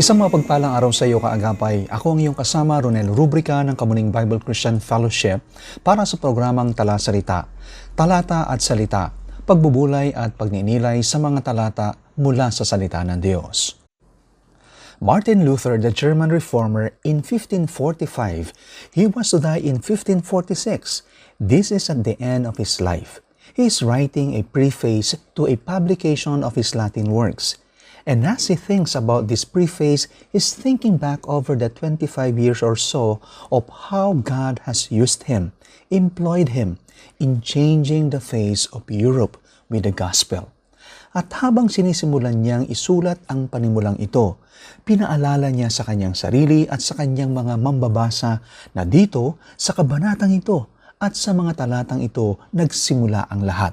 Isang mga pagpalang araw sa iyo kaagapay. Ako ang iyong kasama, Ronel Rubrica ng Kamuning Bible Christian Fellowship para sa programang Tala Salita, Talata at Salita, pagbubulay at pagninilay sa mga talata mula sa salita ng Diyos. Martin Luther, the German reformer, in 1545, he was to die in 1546. This is at the end of his life. He is writing a preface to a publication of his Latin works. And as he thinks about this preface, he's thinking back over the 25 years or so of how God has used him, employed him in changing the face of Europe with the gospel. At habang sinisimulan niyang isulat ang panimulang ito, pinaalala niya sa kanyang sarili at sa kanyang mga mambabasa na dito sa kabanatang ito at sa mga talatang ito nagsimula ang lahat.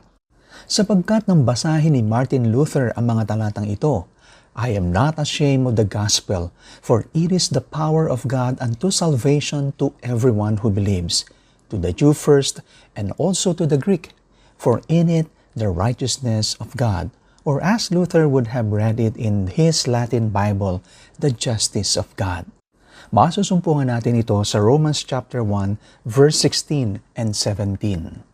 Sapagkat nang basahin ni Martin Luther ang mga talatang ito, I am not ashamed of the gospel, for it is the power of God unto salvation to everyone who believes, to the Jew first, and also to the Greek. For in it the righteousness of God, or as Luther would have read it in his Latin Bible, the justice of God. Masusumpungan natin ito sa Romans chapter 1, verse 16 and 17.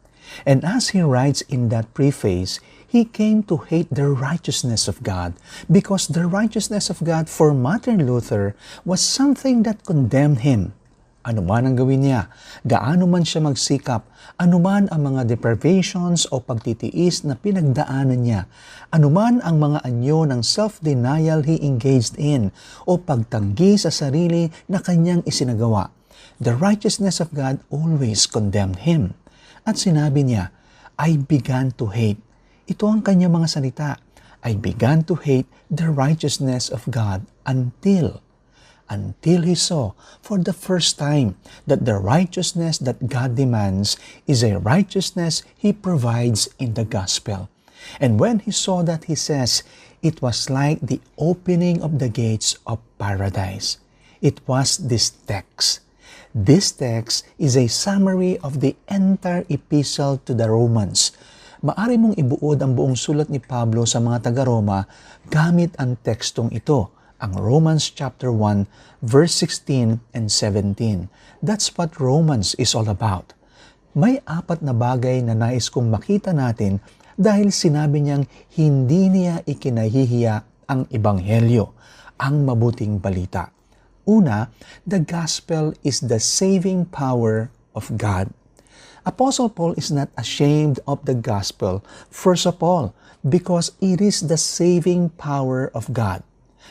And as he writes in that preface, he came to hate the righteousness of God because the righteousness of God for Martin Luther was something that condemned him. Ano man ang gawin niya, gaano man siya magsikap, ano man ang mga deprivations o pagtitiis na pinagdaanan niya, ano man ang mga anyo ng self-denial he engaged in o pagtanggi sa sarili na kanyang isinagawa, the righteousness of God always condemned him. At sinabi niya, I began to hate. Ito ang kanyang mga salita. I began to hate the righteousness of God until until he saw for the first time that the righteousness that God demands is a righteousness he provides in the gospel. And when he saw that, he says, it was like the opening of the gates of paradise. It was this text. This text is a summary of the entire epistle to the Romans. Maari mong ibuod ang buong sulat ni Pablo sa mga taga-Roma gamit ang tekstong ito ang Romans chapter 1 verse 16 and 17. That's what Romans is all about. May apat na bagay na nais kong makita natin dahil sinabi niyang hindi niya ikinahihiya ang ebanghelyo, ang mabuting balita. Una, the gospel is the saving power of God. Apostle Paul is not ashamed of the gospel, first of all, because it is the saving power of God.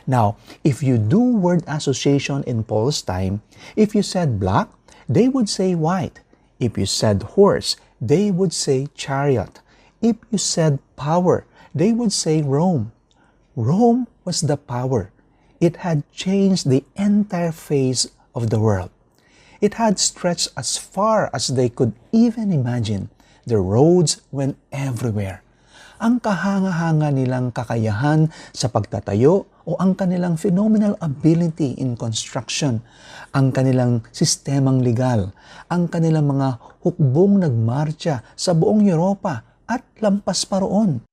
Now, if you do word association in Paul's time, if you said black, they would say white. If you said horse, they would say chariot. If you said power, they would say Rome. Rome was the power. It had changed the entire face of the world. It had stretched as far as they could even imagine. The roads went everywhere. Ang kahanga-hanga nilang kakayahan sa pagtatayo o ang kanilang phenomenal ability in construction, ang kanilang sistemang legal, ang kanilang mga hukbong nagmarcha sa buong Europa at lampas pa roon.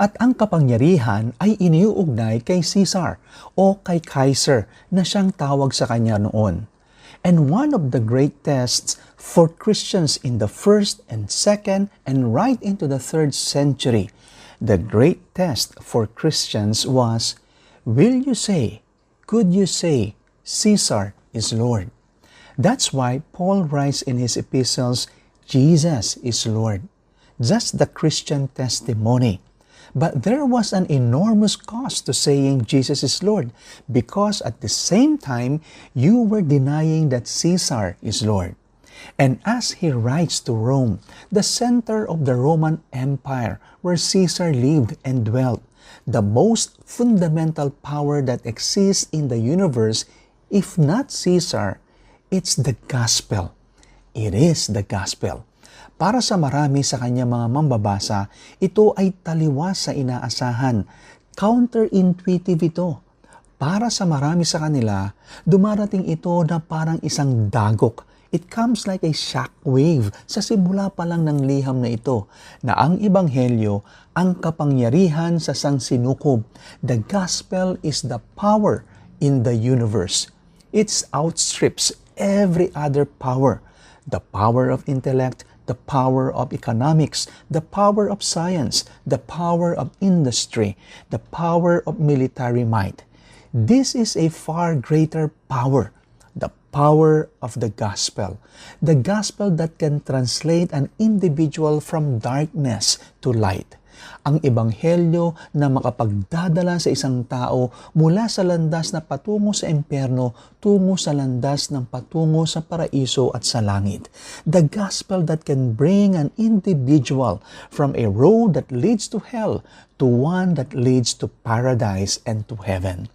At ang kapangyarihan ay iniuugnay kay Caesar o kay Kaiser na siyang tawag sa kanya noon. And one of the great tests for Christians in the first and second and right into the third century, the great test for Christians was Will you say, could you say, Caesar is Lord? That's why Paul writes in his epistles, Jesus is Lord. Just the Christian testimony. But there was an enormous cost to saying Jesus is Lord because at the same time, you were denying that Caesar is Lord. And as he writes to Rome, the center of the Roman Empire where Caesar lived and dwelt, the most fundamental power that exists in the universe, if not Caesar, it's the gospel. It is the gospel. Para sa marami sa kanya mga mambabasa, ito ay taliwas sa inaasahan. Counterintuitive ito. Para sa marami sa kanila, dumarating ito na parang isang dagok. It comes like a shock wave sa simula pa lang ng liham na ito na ang ebanghelyo ang kapangyarihan sa sangsinukob. The gospel is the power in the universe. It outstrips every other power. The power of intellect, the power of economics, the power of science, the power of industry, the power of military might. This is a far greater power, the power of the gospel. The gospel that can translate an individual from darkness to light. Ang ebanghelyo na makapagdadala sa isang tao mula sa landas na patungo sa impyerno tungo sa landas ng patungo sa paraiso at sa langit. The gospel that can bring an individual from a road that leads to hell to one that leads to paradise and to heaven.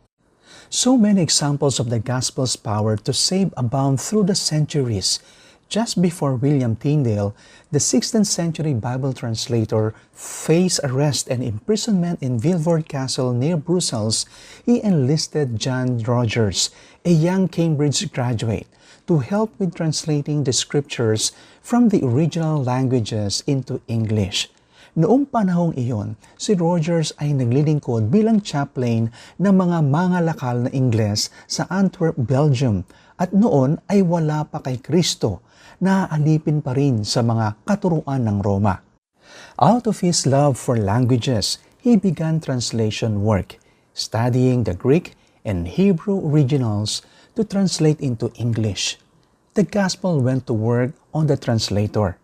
So many examples of the gospel's power to save abound through the centuries. Just before William Tyndale, the 16th century Bible translator, faced arrest and imprisonment in Vilvoord Castle near Brussels, he enlisted John Rogers, a young Cambridge graduate, to help with translating the scriptures from the original languages into English. Noong panahong iyon, si Rogers ay naglilingkod bilang chaplain ng mga mangalakal na Ingles sa Antwerp, Belgium at noon ay wala pa kay Kristo na alipin pa rin sa mga katuruan ng Roma. Out of his love for languages, he began translation work, studying the Greek and Hebrew originals to translate into English. The gospel went to work on the translator.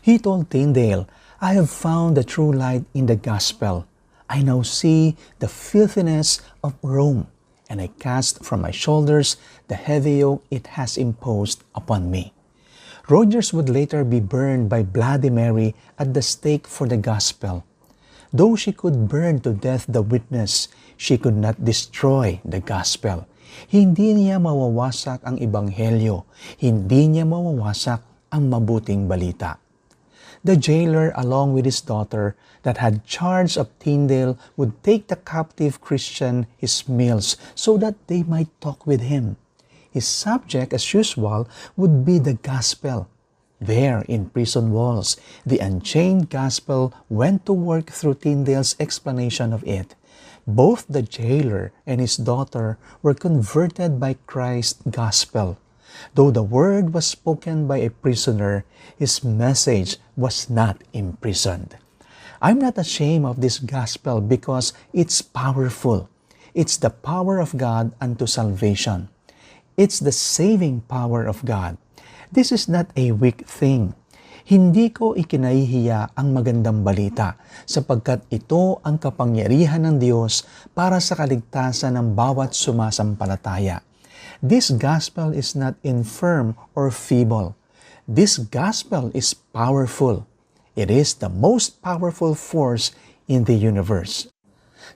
He told Tyndale, I have found the true light in the gospel. I now see the filthiness of Rome, and I cast from my shoulders the heavy yoke it has imposed upon me. Rogers would later be burned by Bloody Mary at the stake for the gospel. Though she could burn to death the witness, she could not destroy the gospel. Hindi niya mawawasak ang ebanghelyo. Hindi niya mawawasak ang mabuting balita. The jailer, along with his daughter, that had charge of Tyndale, would take the captive Christian his meals so that they might talk with him. His subject, as usual, would be the gospel. There, in prison walls, the unchained gospel went to work through Tyndale's explanation of it. Both the jailer and his daughter were converted by Christ's gospel. Though the word was spoken by a prisoner, his message was not imprisoned. I'm not ashamed of this gospel because it's powerful. It's the power of God unto salvation. It's the saving power of God. This is not a weak thing. Hindi ko ikinahihiya ang magandang balita sapagkat ito ang kapangyarihan ng Diyos para sa kaligtasan ng bawat sumasampalataya. This gospel is not infirm or feeble. This gospel is powerful. It is the most powerful force in the universe.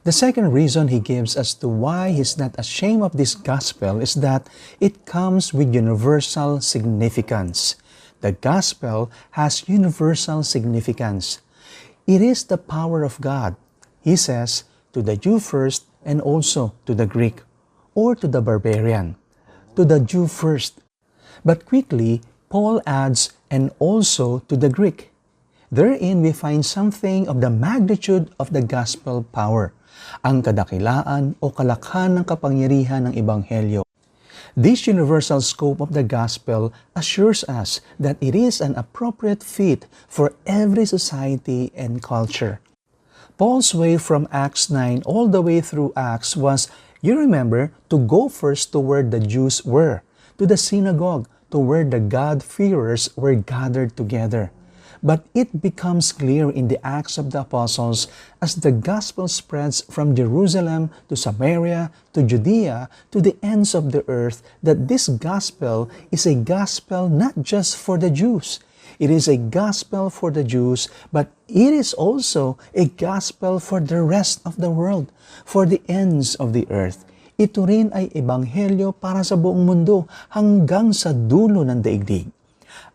The second reason he gives as to why he's not ashamed of this gospel is that it comes with universal significance. The gospel has universal significance. It is the power of God. He says, to the Jew first and also to the Greek, or to the barbarian. To the Jew first. But quickly, Paul adds, and also to the Greek. Therein we find something of the magnitude of the gospel power, ang kadakilaan o kalakhan ng kapangyarihan ng Ebanghelyo. This universal scope of the gospel assures us that it is an appropriate fit for every society and culture. Paul's way from Acts 9 all the way through Acts was, you remember, to go first to where the Jews were, to the synagogue, to where the God-fearers were gathered together. But it becomes clear in the Acts of the Apostles as the gospel spreads from Jerusalem to Samaria to Judea to the ends of the earth that this gospel is a gospel not just for the Jews. It is a gospel for the Jews, but it is also a gospel for the rest of the world, for the ends of the earth. Ito rin ay ebanghelyo para sa buong mundo hanggang sa dulo ng daigdig.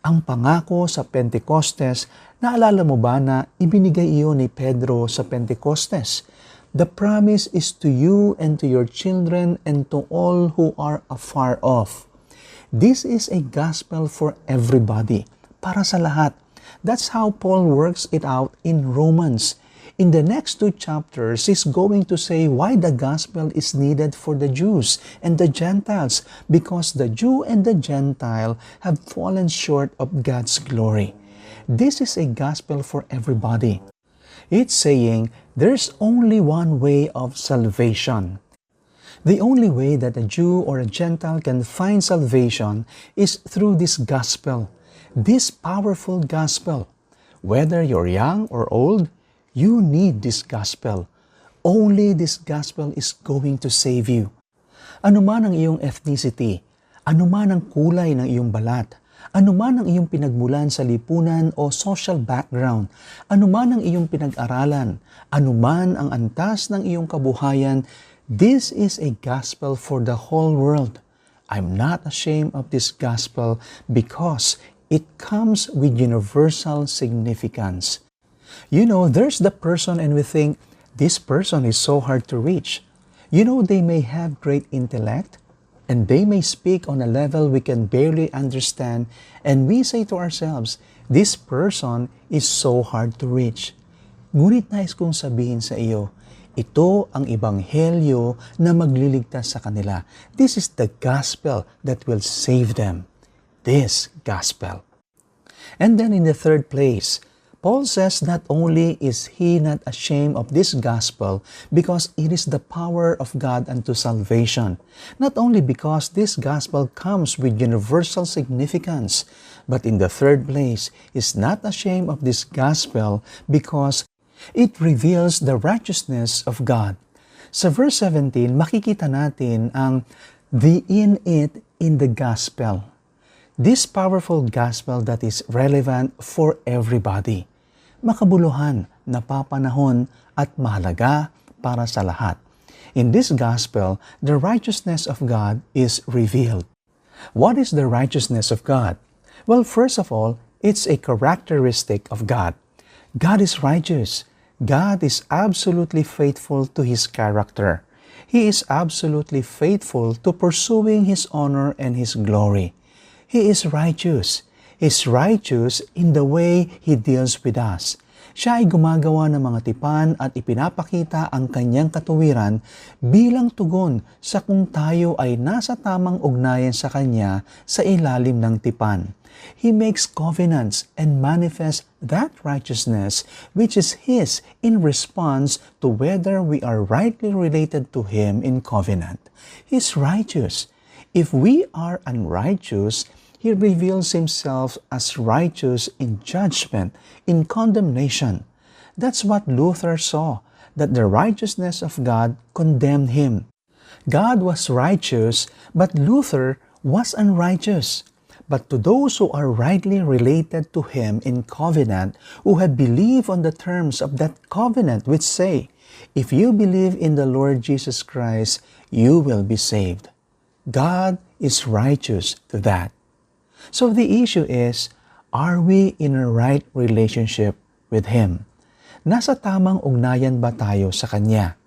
Ang pangako sa Pentecostes, naalala mo ba na ibinigay iyon ni Pedro sa Pentecostes? The promise is to you and to your children and to all who are afar off. This is a gospel for everybody, para sa lahat. That's how Paul works it out in Romans. In the next two chapters, he's going to say why the gospel is needed for the Jews and the Gentiles, because the Jew and the Gentile have fallen short of God's glory. This is a gospel for everybody. It's saying there's only one way of salvation. The only way that a Jew or a Gentile can find salvation is through this gospel, this powerful gospel. Whether you're young or old, you need this gospel. Only this gospel is going to save you. Ano man ang iyong ethnicity, ano man ang kulay ng iyong balat, ano man ang iyong pinagmulan sa lipunan o social background, ano man ang iyong pinag-aralan, ano man ang antas ng iyong kabuhayan, this is a gospel for the whole world. I'm not ashamed of this gospel because it comes with universal significance. You know, there's the person and we think, this person is so hard to reach. You know, they may have great intellect and they may speak on a level we can barely understand and we say to ourselves, this person is so hard to reach. Ngunit nais kong sabihin sa iyo, ito ang ibanghelyo na magliligtas sa kanila. This is the gospel that will save them. This gospel. And then in the third place, Paul says not only is he not ashamed of this gospel because it is the power of God unto salvation, not only because this gospel comes with universal significance, but in the third place is not ashamed of this gospel because it reveals the righteousness of God. Sa verse 17, makikita natin ang the in it in the gospel. This powerful gospel that is relevant for everybody makabuluhan, napapanahon at mahalaga para sa lahat. In this gospel, the righteousness of God is revealed. What is the righteousness of God? Well, first of all, it's a characteristic of God. God is righteous. God is absolutely faithful to His character. He is absolutely faithful to pursuing His honor and His glory. He is righteous is righteous in the way He deals with us. Siya ay gumagawa ng mga tipan at ipinapakita ang kanyang katuwiran bilang tugon sa kung tayo ay nasa tamang ugnayan sa Kanya sa ilalim ng tipan. He makes covenants and manifests that righteousness which is His in response to whether we are rightly related to Him in covenant. He's righteous. If we are unrighteous, He reveals himself as righteous in judgment, in condemnation. That's what Luther saw, that the righteousness of God condemned him. God was righteous, but Luther was unrighteous. But to those who are rightly related to him in covenant, who have believed on the terms of that covenant, which say, If you believe in the Lord Jesus Christ, you will be saved. God is righteous to that. So the issue is, are we in a right relationship with Him? Nasa tamang ugnayan ba tayo sa Kanya?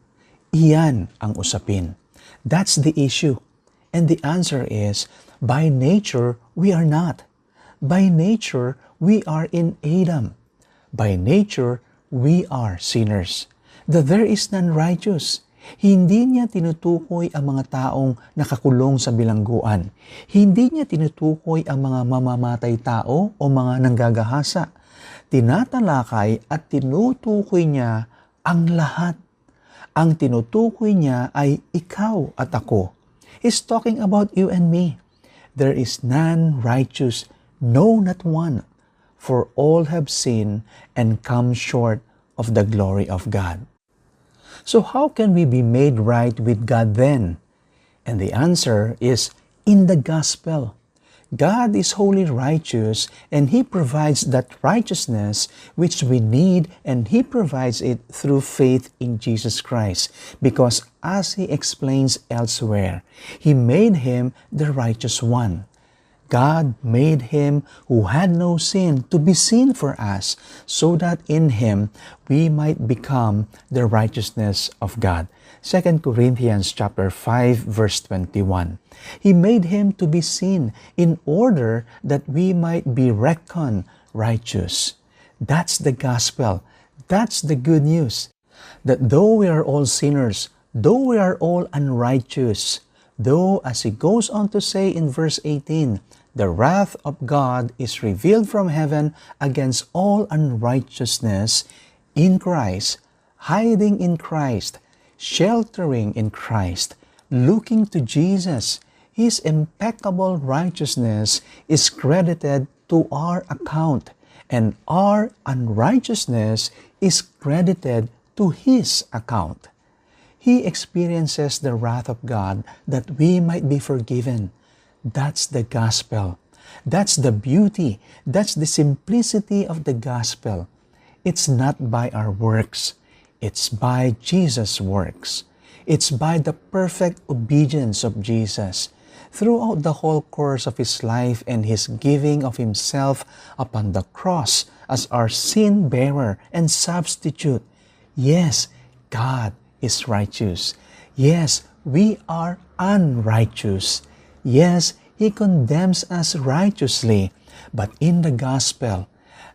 Iyan ang usapin. That's the issue. And the answer is, by nature, we are not. By nature, we are in Adam. By nature, we are sinners. That there is none righteous. Hindi niya tinutukoy ang mga taong nakakulong sa bilangguan. Hindi niya tinutukoy ang mga mamamatay tao o mga nanggagahasa. Tinatalakay at tinutukoy niya ang lahat. Ang tinutukoy niya ay ikaw at ako. He's talking about you and me. There is none righteous, no not one. For all have sinned and come short of the glory of God. So, how can we be made right with God then? And the answer is in the gospel. God is wholly righteous and He provides that righteousness which we need and He provides it through faith in Jesus Christ. Because as He explains elsewhere, He made Him the righteous one. God made him who had no sin to be sin for us, so that in him we might become the righteousness of God. 2 Corinthians chapter 5 verse 21. He made him to be sin in order that we might be reckoned righteous. That's the gospel. That's the good news. That though we are all sinners, though we are all unrighteous, though as he goes on to say in verse 18, the wrath of God is revealed from heaven against all unrighteousness in Christ, hiding in Christ, sheltering in Christ, looking to Jesus. His impeccable righteousness is credited to our account, and our unrighteousness is credited to His account. He experiences the wrath of God that we might be forgiven. That's the gospel. That's the beauty. That's the simplicity of the gospel. It's not by our works. It's by Jesus' works. It's by the perfect obedience of Jesus. Throughout the whole course of his life and his giving of himself upon the cross as our sin bearer and substitute, yes, God is righteous. Yes, we are unrighteous. Yes, He condemns us righteously. But in the gospel,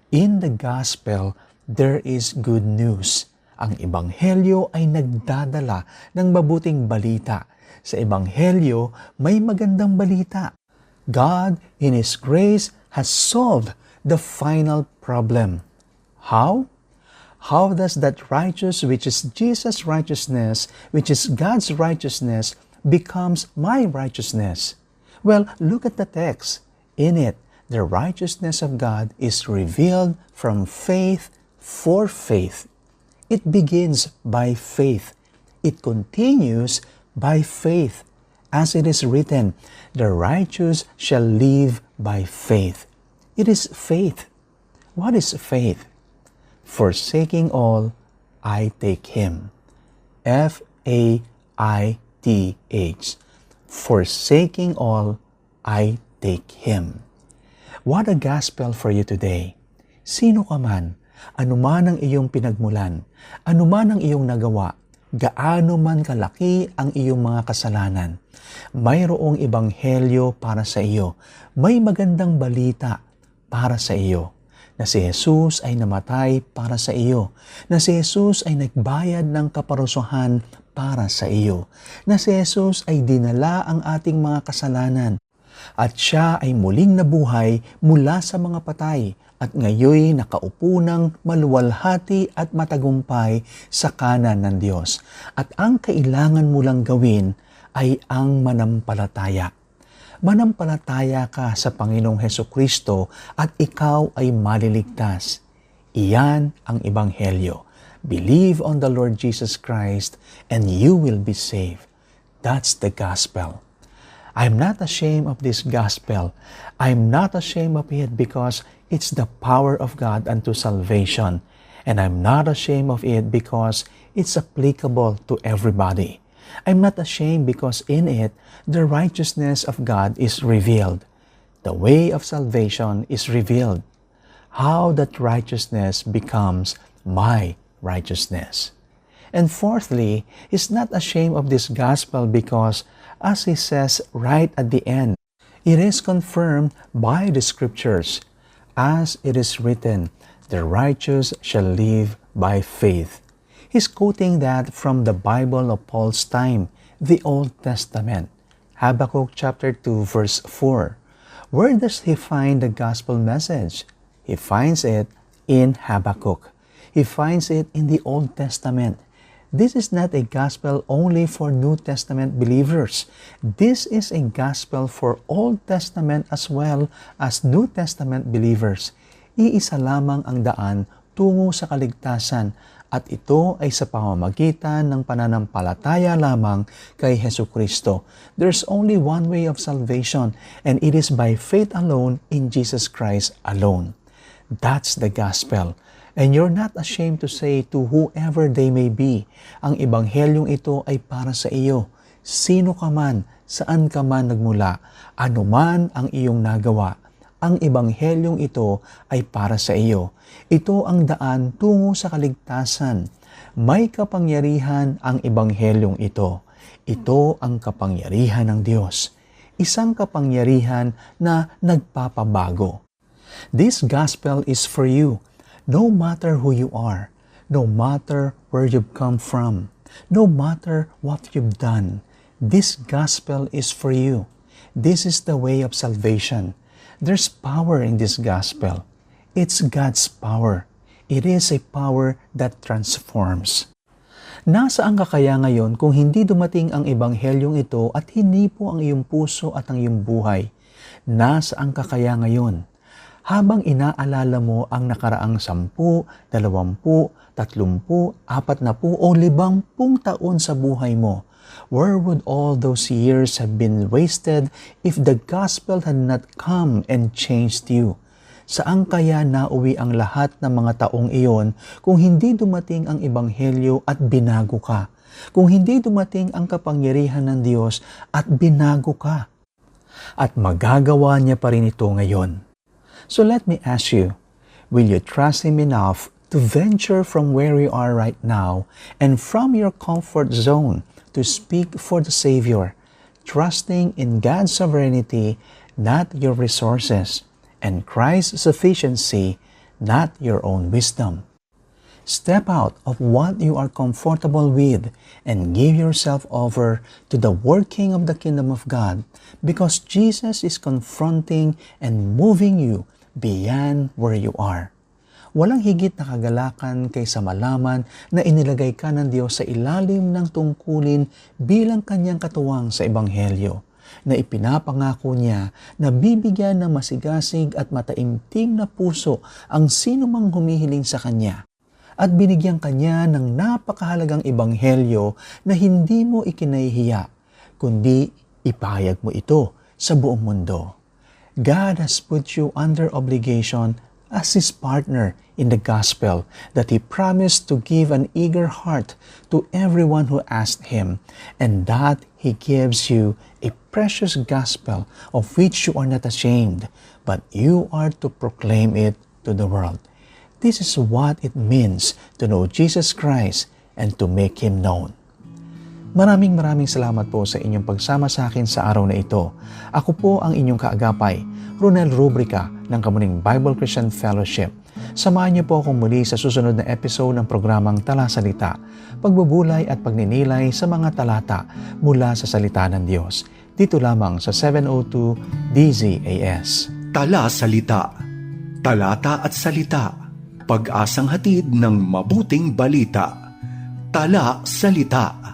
in the gospel, there is good news. Ang ebanghelyo ay nagdadala ng mabuting balita. Sa ebanghelyo, may magandang balita. God, in His grace, has solved the final problem. How? How does that righteous, which is Jesus' righteousness, which is God's righteousness, becomes my righteousness? Well, look at the text. In it, the righteousness of God is revealed from faith for faith. It begins by faith. It continues by faith. As it is written, the righteous shall live by faith. It is faith. What is faith? Forsaking all, I take him. F A I T H. Forsaking all, I take him. What a gospel for you today. Sino ka man, anuman ang iyong pinagmulan, anuman ang iyong nagawa, gaano man kalaki ang iyong mga kasalanan, mayroong ibanghelyo para sa iyo. May magandang balita para sa iyo na si Jesus ay namatay para sa iyo, na si Jesus ay nagbayad ng kaparusuhan para sa iyo, na si Jesus ay dinala ang ating mga kasalanan, at siya ay muling nabuhay mula sa mga patay at ngayoy nakaupo ng maluwalhati at matagumpay sa kanan ng Diyos. At ang kailangan mo lang gawin ay ang manampalataya. Manampalataya ka sa Panginoong Heso Kristo at ikaw ay maliligtas. Iyan ang Ebanghelyo. Believe on the Lord Jesus Christ and you will be saved. That's the gospel. I'm not ashamed of this gospel. I'm not ashamed of it because it's the power of God unto salvation. And I'm not ashamed of it because it's applicable to everybody. I'm not ashamed because in it, the righteousness of God is revealed. The way of salvation is revealed. How that righteousness becomes my righteousness. And fourthly, he's not ashamed of this gospel because, as he says right at the end, it is confirmed by the scriptures. As it is written, the righteous shall live by faith. He's quoting that from the Bible of Paul's time, the Old Testament. Habakkuk chapter 2 verse 4. Where does he find the gospel message? He finds it in Habakkuk. He finds it in the Old Testament. This is not a gospel only for New Testament believers. This is a gospel for Old Testament as well as New Testament believers. Iisa lamang ang daan tungo sa kaligtasan at ito ay sa pamamagitan ng pananampalataya lamang kay Heso Kristo. There's only one way of salvation and it is by faith alone in Jesus Christ alone. That's the gospel. And you're not ashamed to say to whoever they may be, ang ebanghelyong ito ay para sa iyo. Sino ka man, saan ka man nagmula, anuman ang iyong nagawa, ang ebanghelyong ito ay para sa iyo. Ito ang daan tungo sa kaligtasan. May kapangyarihan ang ebanghelyong ito. Ito ang kapangyarihan ng Diyos. Isang kapangyarihan na nagpapabago. This gospel is for you, no matter who you are, no matter where you've come from, no matter what you've done. This gospel is for you. This is the way of salvation. There's power in this gospel. It's God's power. It is a power that transforms. Nasaan ka kaya ngayon kung hindi dumating ang ebanghelyong ito at hindi po ang iyong puso at ang iyong buhay? Nasaan ka kaya ngayon? Habang inaalala mo ang nakaraang sampu, dalawampu, tatlumpu, apat na po o libampung taon sa buhay mo, where would all those years have been wasted if the gospel had not come and changed you? Saan kaya nauwi ang lahat ng mga taong iyon kung hindi dumating ang ebanghelyo at binago ka? Kung hindi dumating ang kapangyarihan ng Diyos at binago ka? At magagawa niya pa rin ito ngayon. So let me ask you, will you trust Him enough to venture from where you are right now and from your comfort zone to speak for the Savior, trusting in God's sovereignty, not your resources, and Christ's sufficiency, not your own wisdom. Step out of what you are comfortable with and give yourself over to the working of the kingdom of God because Jesus is confronting and moving you beyond where you are. Walang higit na kagalakan kaysa malaman na inilagay ka ng Diyos sa ilalim ng tungkulin bilang kanyang katuwang sa Ebanghelyo na ipinapangako niya na bibigyan ng masigasig at mataimtim na puso ang sino mang humihiling sa Kanya at binigyan Kanya ng napakahalagang ebanghelyo na hindi mo ikinahihiya, kundi ipahayag mo ito sa buong mundo. God has put you under obligation as His partner in the gospel that He promised to give an eager heart to everyone who asked Him, and that He gives you a precious gospel of which you are not ashamed, but you are to proclaim it to the world. This is what it means to know Jesus Christ and to make Him known. Maraming maraming salamat po sa inyong pagsama sa akin sa araw na ito. Ako po ang inyong kaagapay, Ronel Rubrica ng Kamuning Bible Christian Fellowship. Samahan niyo po akong muli sa susunod na episode ng programang Tala Salita, pagbubulay at pagninilay sa mga talata mula sa salita ng Diyos. Dito lamang sa 702 DZAS. Tala Salita. Talata at salita. Pag-asang hatid ng mabuting balita. Tala Salita.